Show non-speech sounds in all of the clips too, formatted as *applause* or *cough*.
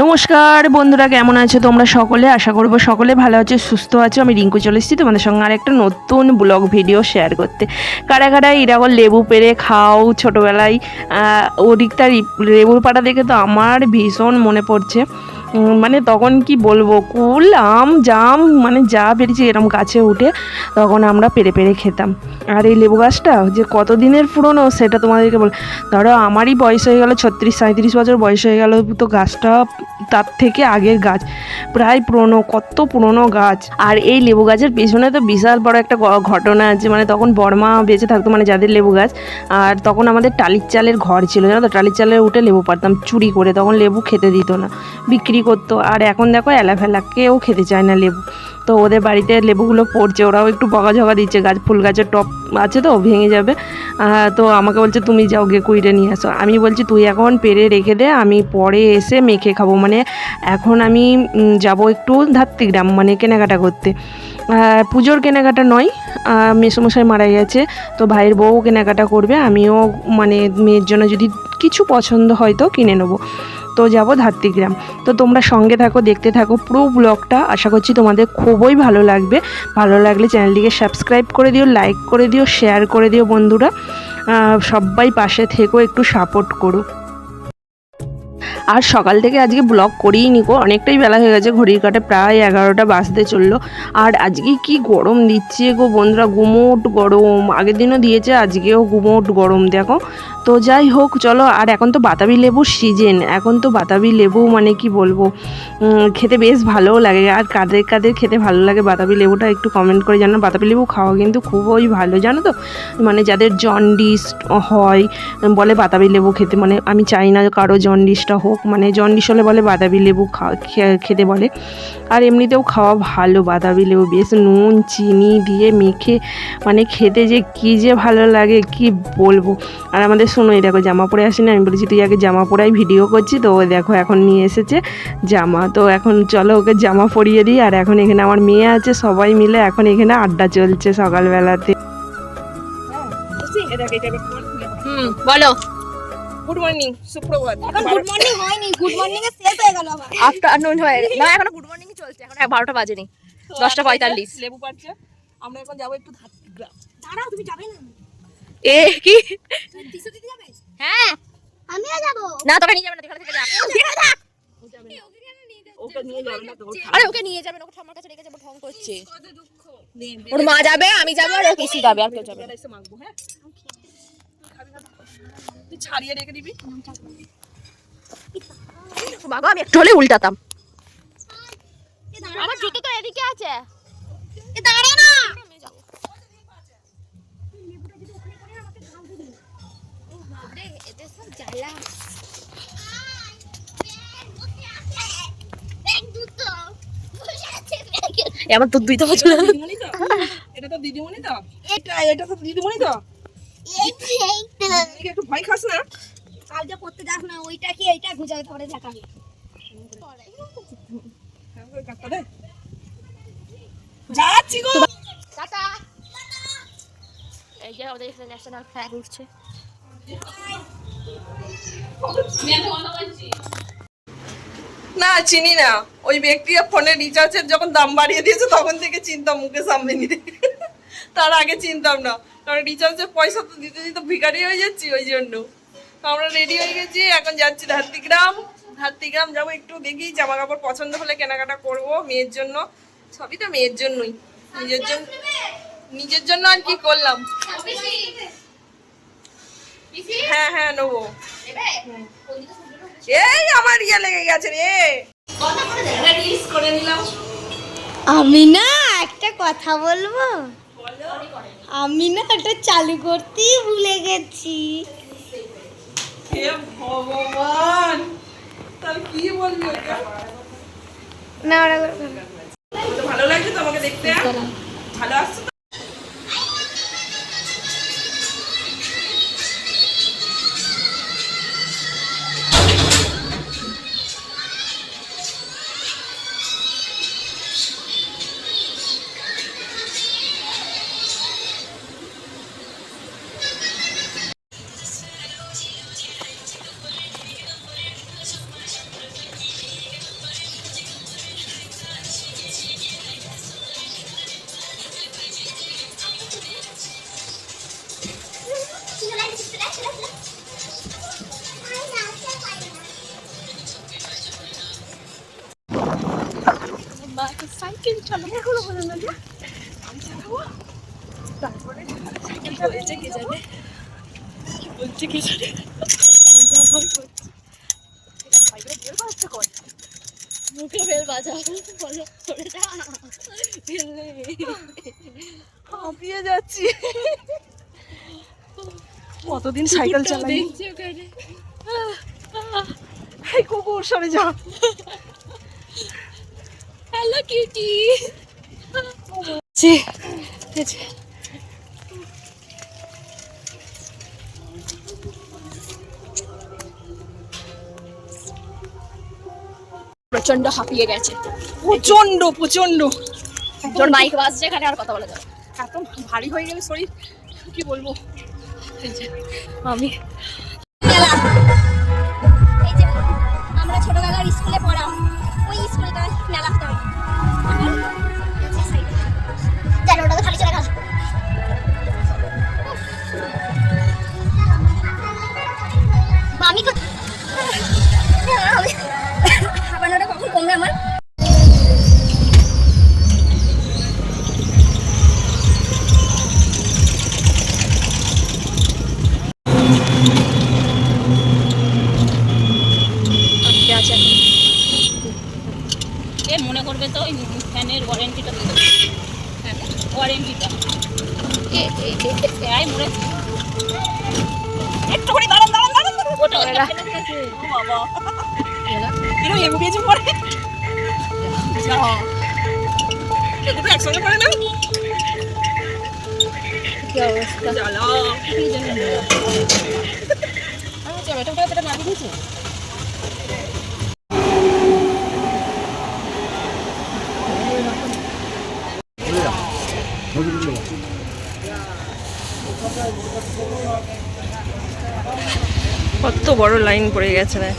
নমস্কার বন্ধুরা, কেমন আছো তোমরা সকলে? আশা করব সকলে ভালো আছো, সুস্থ আছো। আমি রিঙ্কু চলে এসেছি তোমাদের সঙ্গে আর একটা নতুন ব্লগ ভিডিও শেয়ার করতে। কারা কারা এরকম লেবু পেরে খাও ছোটোবেলায় ওদিকটা লেবুর পাটা দেখে তো আমার ভীষণ মনে পড়ছে। মানে তখন কি বলব, কুল, আম, জাম মানে যা পেরেছি এরম গাছে উঠে তখন আমরা পেরে পেরে খেতাম। আর এই লেবু গাছটা যে কত দিনের পুরনো সেটা তোমাদেরকে বল, ধরো আমারই বয়স হয়ে গেল ছত্রিশ সাঁত্রিশ বছর বয়স হয়ে গেল তো গাছটা তার থেকে আগের গাছ, প্রায় পুরনো, কত পুরনো গাছ। আর এই লেবু গাছের পেছনে তো বিশাল বড় একটা ঘটনা আছে মানে তখন বর্মা বেঁচে থাকতো মানে যাদের লেবু গাছ, আর তখন আমাদের টালির চালের ঘর ছিল, জানো তো? টালির চালে উঠে লেবু পারতাম চুরি করে, তখন লেবু খেতে দিত না, বিক্রি করতো। আর এখন দেখো এলাফেলা কেউ খেতে চায় না লেবু। তো ওদের বাড়িতে লেবুগুলো পড়ছে, ওরাও একটু বকাঝকা দিচ্ছে। গাছ, ফুল গাছের টপ আছে তো, ভেঙে যাবে। তো আমাকে বলছে, তুমি যাও গে কুইরে নিয়ে আসো। আমি বলছি, তুই এখন পেরে রেখে দে, আমি পরে এসে মেখে খাব। মানে এখন আমি যাব একটু ধাত্রিগ্রাম মানে কেনাকাটা করতে। পুজোর কেনাকাটা নয় মেসোমশাই মারা গেছে, তো ভাইয়ের বউ কেনাকাটা করবে। আমিও মানে মেয়ের জন্য যদি কিছু পছন্দ হয় তো কিনে নেব। তো যাব ধাত্রীগ্রাম। তো তোমরা সঙ্গে থাকো, দেখতে থাকো পুরো ব্লগটা আশা করছি তোমাদের খুবই ভালো লাগবে। ভালো লাগলে চ্যানেলটিকে সাবস্ক্রাইব করে দিও লাইক করে দিও শেয়ার করে দিও বন্ধুরা। সবাই পাশে থেকো, একটু সাপোর্ট করো। আর সকাল থেকে আজকে ব্লগ করিই নিকো অনেকটাই বেলা হয়ে গেছে, ঘড়ির কাটে প্রায় এগারোটা বাজতে চলল। আর আজকে কি গরম দিচ্ছে গো বন্ধুরা, গুমোট গরম। আগের দিনও দিয়েছে, আজকেও গুমোট গরম, দেখো। তো যাই হোক, চলো, আর এখন তো বাতাবি লেবুর সিজন এখন তো বাতাবি লেবু মানে কি বলব? খেতে বেশ ভালোও লাগে। আর কাদের কাদের খেতে ভালো লাগে বাতাবি লেবুটা একটু কমেন্ট করে জানো বাতাবি লেবু খাওয়া কিন্তু খুবই ভালো, জানো তো? মানে যাদের জন্ডিস হয়, বলে বাতাবি লেবু খেতে। মানে আমি চাই না কারও জন্ডিসটা হোক মানে জন্ডিস হলে বলে বাদাবি লেবু খেতে বলে। আর এমনিতেও খাওয়া ভালো বাদাবি লেবু বেশ নুন চিনি দিয়ে মেখে মানে খেতে যে কী যে ভালো লাগে কি বলব। আর আমাদের শোনো এই দেখো জামা পরে আসিনি আমি বলেছি তুই আগে জামা পরাই ভিডিও করছি তো ও দেখো এখন নিয়ে এসেছে জামা। তো এখন চলো ওকে জামা পরিয়ে দিই আর এখন এখানে আমার মেয়ে আছে সবাই মিলে এখন এখানে আড্ডা চলছে সকালবেলাতে। হুম বলো। গুড মর্নিং সুপ্রভাত এখন গুড মর্নিং হয়নি গুড মর্নিং এর শেষ হয়ে গেল আবার। আফটারনুন হয়ে না এখনও গুড মর্নিং চলছে এখন বারোটা বাজেনি। দশটা পঁয়তাল্লিশ। লেবু পাচ্ছে আমরা এখন যাব একটু দাঁড়াও তুমি যাবে না? এ কি? যাবে? হ্যাঁ। আমিও যাব। না তোকে নিয়ে যাবে না এখানে থেকে যা। ওকে নিয়ে যাবে না ওর আরে ওকে নিয়ে যাবে না ওকে ঠাম্মার কাছে রেখে যাব ঢং করছে। ওর মা যাবে আমি যাব আর ও যাবে আর কেউ যাবে হ্যাঁ? তুই ছাড়িয়ে রেখে দিবি? বাবা আমি একটু হলে উল্টাতাম। আমার জুতো তো এদিকে আছে। দাঁড়া না। এ আমার দুইতে হচ্ছে দিদিমণি এটা তো দিদিমণি তো? এটা এটা তো দিদিমণি তো? না পড়তে যাস না ওইটা কি এইটা। যাচ্ছি টাটা উঠছে না চিনি না ওই ব্যক্তির ফোনে রিচার্জের যখন দাম বাড়িয়ে দিয়েছে, তখন থেকে চিন্তা মুখে সামনে নিতে তার আগে চিনতাম না কারণ রিচার্জের পয়সা তো দিতে দিতে ভিখারি হয়ে যাচ্ছি ওই জন্য। তো আমরা রেডি হয়ে গেছি এখন যাচ্ছি ধাত্রিগ্রাম। ধাত্রিগ্রাম যাব একটু দেখি জামা কাপড় পছন্দ হলে কেনাকাটা করব মেয়ের জন্য। সবই তো মেয়ের জন্যই। নিজের জন্য নিজের জন্য আর কি করলাম। হ্যাঁ হ্যাঁ নেব। এই আমার ইয়ে লেগে গেছে রে। রিলস করে নিলাম। আমি না একটা কথা বলব? আমি না এটা চালু করতেই ভুলে গেছি। হে ভগবান তার কি বলবি ওটা? না ভালো লাগছে তোমাকে দেখতে? ভালো আসছে কে জানে। ভয় করছে বাইরে বের বাজছে কর মুখে বের বাজাও বলো সরে যা হাঁপিয়ে যাচ্ছি। কতদিন সাইকেল চালাই? কুকুর সরে যা। হ্যালো কিউটি প্রচণ্ড হাঁপিয়ে গেছে। প্রচণ্ড প্রচণ্ড তোর মাইক বাজছে এখানে আর কথা বলা যাবে এত ভারী হয়ে গেলে শরীর। কি বলব? আমি মেলা এই যে আমরা ছোটবেলার স্কুলে পড়াম ওই স্কুলটা মেলা দিয়েছে কত বড় লাইন পড়ে গেছে রে।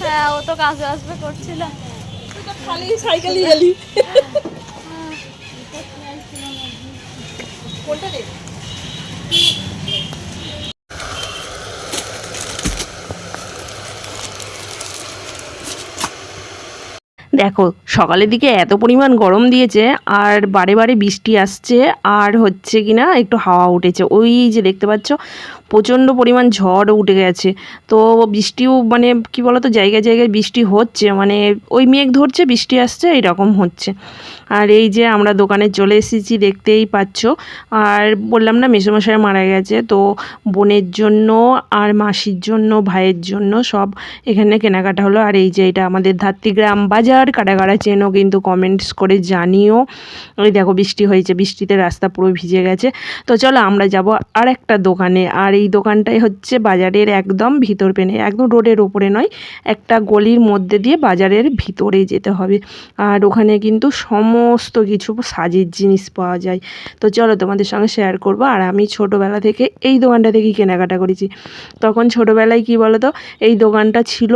হ্যাঁ ও তো কাজে আসবে করছিল। দেখো, সকালের দিকে এত পরিমাণ গরম দিয়েছে, আর বারে বারে বৃষ্টি আসছে, আর হচ্ছে কি না একটু হাওয়া উঠেছে। ওই যে দেখতে পাচ্ছ প্রচণ্ড পরিমাণ ঝড় উঠে গেছে। তো বৃষ্টিও মানে কি বলতো, জায়গায় জায়গায় বৃষ্টি হচ্ছে মানে ওই মেঘ ধরছে, বৃষ্টি আসছে, এরকম হচ্ছে। আর এই যে আমরা দোকানে চলে এসেছি, দেখতেই পাচ্ছ। আর বললাম না, মেসোমশাই মারা গেছে, তো বোনের জন্য আর মাসির জন্য, ভাইয়ের জন্য সব এখানে কেনাকাটা হলো। আর এই যে এটা আমাদের ধাত্রীগ্রাম বাজার কাটা কাটা চেনও কিন্তু কমেন্টস করে জানিও। ওই দেখো বৃষ্টি হয়েছে, বৃষ্টিতে রাস্তা পুরো ভিজে গেছে। তো চলো আমরা যাব আর একটা দোকানে। আর এই দোকানটাই হচ্ছে বাজারের একদম ভিতর পেনে, একদম রোডের ওপরে নয়, একটা গলির মধ্যে দিয়ে বাজারের ভিতরে যেতে হবে। আর ওখানে কিন্তু সমস্ত কিছু সাজের জিনিস পাওয়া যায়। তো চলো তোমাদের সঙ্গে শেয়ার করব। আর আমি ছোটোবেলা থেকে এই দোকানটা থেকেই কেনাকাটা করেছি। তখন ছোটোবেলায় কি বলো তো এই দোকানটা ছিল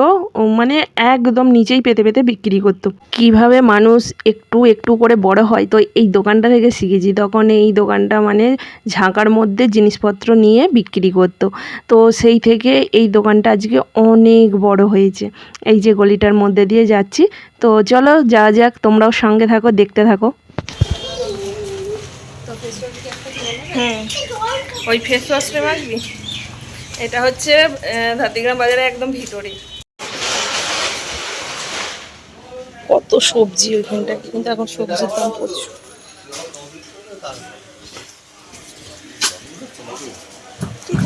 মানে একদম নিচেই পেতে পেতে বিক্রি করতো। কীভাবে মানুষ একটু একটু করে বড় হয়, তো এই দোকানটা থেকে শিখেছি। তখন এই দোকানটা মানে ঝাঁকার মধ্যে জিনিসপত্র নিয়ে বিক্রি করতো। তো সেই থেকে এই দোকানটা আজকে অনেক বড় হয়েছে। এই যে গলিটার মধ্যে দিয়ে যাচ্ছি। তো চলো যা যাক, তোমরাও সঙ্গে থাকো, দেখতে থাকো। ওই ফেস ওয়াশটা মাখবি এটা হচ্ছে ধাতিগ্রাম বাজারে একদম ভিতরে। কত সবজি ওইখানটা কিন্তু এখন সবজির দাম প্রচুর।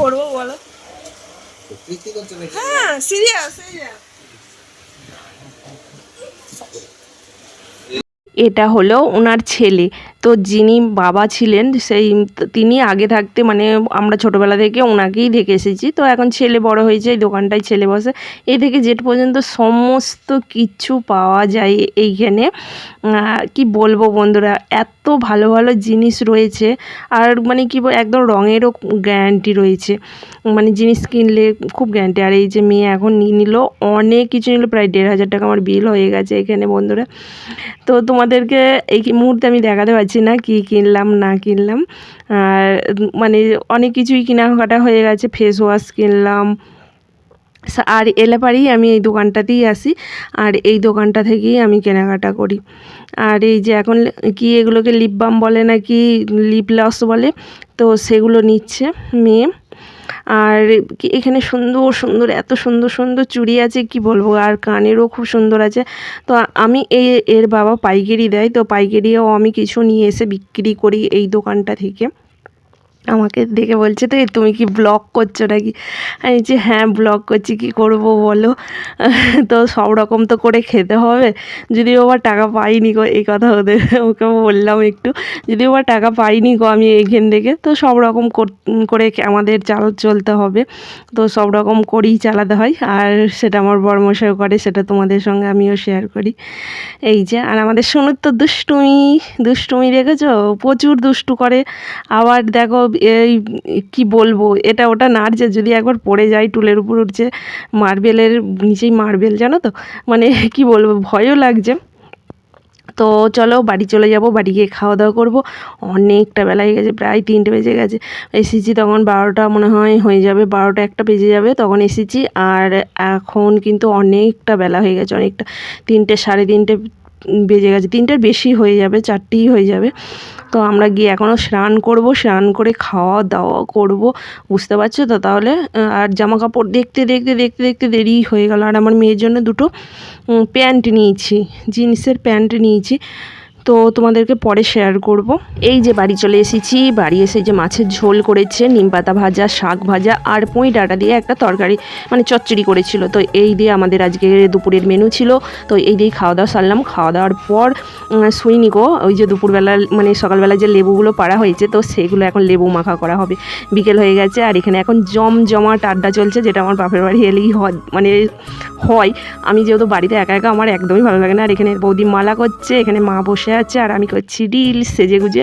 করব বলো? হ্যাঁ সিরিয়াস এটা হলো ওনার ছেলে। তো যিনি বাবা ছিলেন, সেই তিনি আগে থাকতে মানে আমরা ছোটোবেলা থেকে ওনাকেই দেখে এসেছি। তো এখন ছেলে বড় হয়েছে, এই দোকানটায় ছেলে বসে। এই থেকে জেট পর্যন্ত সমস্ত কিছু পাওয়া যায় এইখানে। কি বলব বন্ধুরা, এত ভালো ভালো জিনিস রয়েছে। আর মানে কি একদম রঙেরও গ্যারান্টি রয়েছে। মানে জিনিস কিনলে খুব গ্যারান্টি। আর এই যে মেয়ে এখন নিয়ে নিল, অনেক কিছু নিল, প্রায় দেড় হাজার টাকা আমার বিল হয়ে গেছে এখানে বন্ধুরা। তো তোমাদেরকে এই মুহূর্তে আমি দেখাতে পারছি পারছি না, কি কিনলাম, না কিনলাম। আর মানে অনেক কিছুই কেনাকাটা হয়ে গেছে ফেস ওয়াশ কিনলাম। আর এলে পারেই আমি এই দোকানটাতেই আসি, আর এই দোকানটা থেকেই আমি কেনাকাটা করি। আর এই যে এখন কি এগুলোকে লিপ বাম বলে নাকি লিপ লস বলে, তো সেগুলো নিচ্ছে মেয়ে। আর এখানে সুন্দর সুন্দর, এত সুন্দর সুন্দর চুড়ি আছে, কি বলব? আর কানেরও খুব সুন্দর আছে। তো আমি এই এর বাবা পাইকারি দেয়, তো পাইকারিও আমি কিছু নিয়ে এসে বিক্রি করি এই দোকানটা থেকে। আমাকে দেখে বলছে তো "এ, তুমি কি ব্লগ করছ নাকি? আমি যে হ্যাঁ ব্লগ করছি কি করব বলো? তো সব রকম তো করে খেতে হবে। যদি আবার টাকা পাইনি গো এই কথা ওদের ওকে বললাম একটু। যদি আবার টাকা পাইনি গো আমি এইখান থেকে তো সব রকম কর- আমাদের চাল চলতে হবে। তো সব রকম করেই চালাতে হয়। আর সেটা আমার বর্মশাই করে সেটা তোমাদের সঙ্গে আমিও শেয়ার করি। এই যে আর আমাদের সোনুর তো দুষ্টুমি দুষ্টুমি দেখেছ? প্রচুর দুষ্টু করে। আবার দেখো এই কি বলব, এটা ওটা নাড়ছে যদি একবার পড়ে যায় টুলের উপর উঠছে, মার্বেলের নিচেই মার্বেল জানো তো? মানে *laughs* কি বলব, ভয়ও লাগছে। তো চলো বাড়ি চলে যাব, বাড়ি গিয়ে খাওয়া দাওয়া করব। অনেকটা বেলা হয়ে গেছে, প্রায় তিনটে বেজে গেছে। এসেছি তখন বারোটা মনে হয় হয়ে যাবে, বারোটা একটা বেজে যাবে, তখন এসেছি। আর এখন কিন্তু অনেকটা বেলা হয়ে গেছে, অনেকটা। তিনটে, সাড়ে তিনটে বেজে গেছে, তিনটার বেশি হয়ে যাবে, চারটেই হয়ে যাবে। তো আমরা গিয়ে এখনও স্নান করব, স্নান করে খাওয়া দাওয়া করব, বুঝতে পারছ তো? তাহলে আর জামা কাপড় দেখতে দেখতে দেখতে দেখতে দেরি হয়ে গেল। আর আমার মেয়ের জন্য দুটো প্যান্ট নিয়েছি, জিন্সের প্যান্ট নিয়েছি। তো তোমাদেরকে পরে শেয়ার করব। এই যে বাড়ি চলে এসেছি বাড়ি এসে যে মাছের ঝোল করেছে নিম পাতা ভাজা শাক ভাজা আর পুঁই ডাঁটা দিয়ে একটা তরকারি মানে চচ্চড়ি করেছিল। তো এই দিয়ে আমাদের আজকে দুপুরের মেনু ছিল। তো এই দিয়ে খাওয়া দাওয়া সারলাম। খাওয়া দাওয়ার পর উম, শুইনি গো ওই যে দুপুরবেলা মানে সকালবেলা যে লেবুগুলো পাড়া হয়েছে তো সেগুলো এখন লেবু মাখা করা হবে। বিকেল হয়ে গেছে আর এখানে এখন জম জমাট আড্ডা চলছে যেটা আমার বাপের বাড়ি এলেই হয় মানে হয়। আমি যেহেতু বাড়িতে একা একা আমার একদমই ভালো লাগে না। আর এখানে বৌদি মালা করছে এখানে মা বসে আছে আর আমি করছি রিলস সেজে গুজে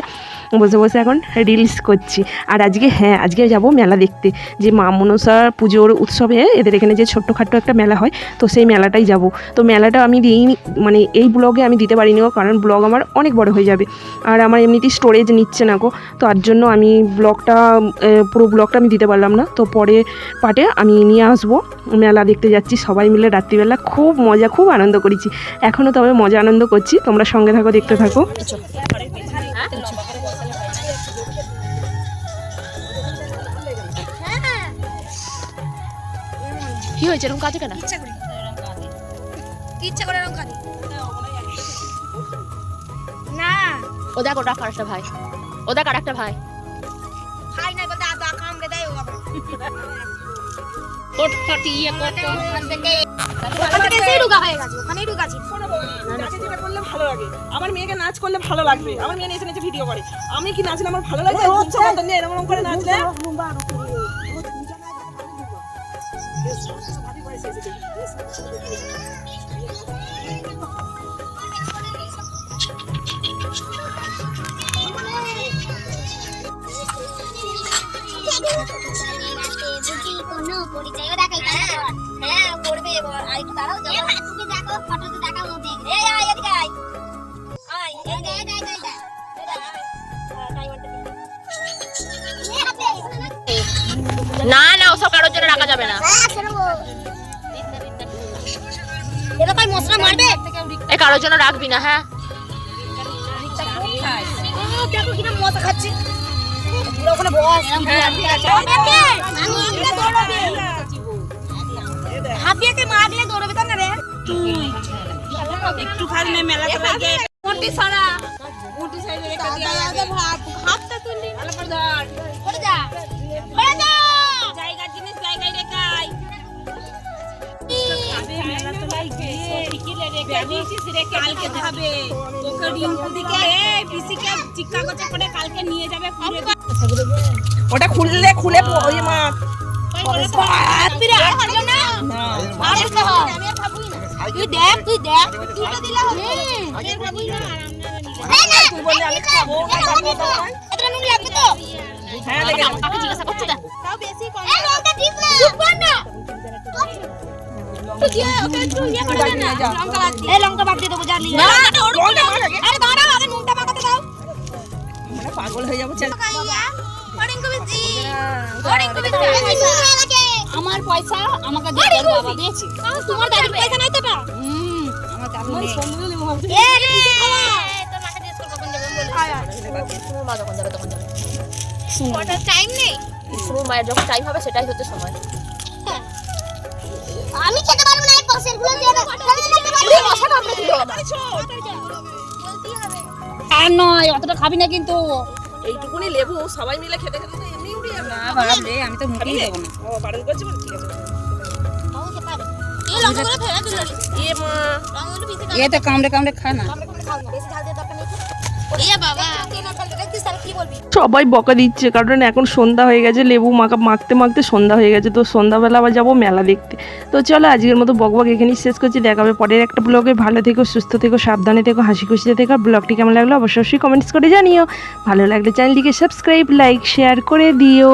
বসে বসে এখন রিলস করছি। আর আজকে হ্যাঁ আজকে যাব মেলা দেখতে। যে মা মনসা পুজোর উৎসবে এদের এখানে যে ছোট্টখাট্ট একটা মেলা হয়, তো সেই মেলাটাই যাব। তো মেলাটা আমি দিইনি মানে এই ব্লগে আমি দিতে পারিনি কারণ ব্লগ আমার অনেক বড় হয়ে যাবে। আর আমার এমনিতেই স্টোরেজ নিচ্ছে না গো, তো তার জন্য আমি ব্লগটা পুরো ব্লগটা আমি দিতে পারলাম না। তো পরে পাটে আমি নিয়ে আসব। মেলা দেখতে যাচ্ছি, সবাই মিলে রাত্রিবেলা খুব মজা, খুব আনন্দ করেছি। এখনও তবে মজা আনন্দ করছি, তোমরা সঙ্গে থাকো, দেখতে থাকো। কি হয়েছে এরকম কাজে কেন ইচ্ছা করে ইচ্ছা করে এরকম খালি না ও দেখ ওটা আরেকটা ভাই ও দেখ আরেকটা ভাই খাই না কথা দা কামড়ে দেয় ও আবার কোট ফাটিয়ে কত ওখানে হয়ে লাগে আমার মেয়েকে নাচ করলে ভালো লাগবে আমার মেয়ে নেচে নেচে ভিডিও করে আমি কি নাচলে আমার ভালো লাগে উচ্চ এরকম করে নাচলে হ্যাঁ না না ওসব কারোর জন্য রাখা যাবে না। কারোর জন্য রাখবি না হ্যাঁ? দেখো কিনা মজা খাচ্ছে ওখানে বস হাবিয়াকে মারলে দৌড়বে তো না রে একটু খাইলে মেলা থেকে মোটি সারা হাতটা তুললি ওরে যা ওরে যা কালকে খাবে তোকে রিঙ্কু দিকে পিসিকে চিক্কা কচা করে কালকে নিয়ে যাবে ফিরে ওটা খুললে খুলে ওই মা তুই দেখ তুই দেখ তুই তো দিলা হবে তুই বললি আমি খাব এটা নুন লাগবে তো হ্যাঁ লেগে যাবে। কাকে জিজ্ঞাসা করছ দেখ তাও বেশি কম এই লঙ্কা ঠিক না আমার পয়সা আমাকে তোমার দাদির পয়সা নাই তো নেই টাইম নেই মায়ের যখন টাইম হবে সেটাই হচ্ছে সময় আমি খেতে আর নয় অতটা খাবি না কিন্তু। এইটুকুনি লেবু সবাই মিলে খেতে খেতে তো এমনি উঠে যাবে না বাবা আমি তো মুখেই দেবো না। ও বারণ করছে বলে ঠিক আছে। এ তো কামড়ে কামড়ে খা না। বেশি ঝাল দিয়ে দরকার নেই সবাই বকা দিচ্ছে, কারণ এখন সন্ধ্যা হয়ে গেছে, লেবু মাখা মাখতে মাখতে সন্ধ্যা হয়ে গেছে, তো সন্ধ্যাবেলা আবার যাব মেলা দেখতে। তো চলো, আজকের মতো বকবক এখানেই শেষ করছি দেখাবে পরের একটা ব্লগে ভালো থেকো, সুস্থ থেকো, সাবধানে থেকো, হাসি খুশিতে থেকো। ব্লগটি কেমন লাগল অবশ্যই কমেন্টস করে জানিও। ভালো লাগলে চ্যানেলটিকে সাবস্ক্রাইব লাইক শেয়ার করে দিও।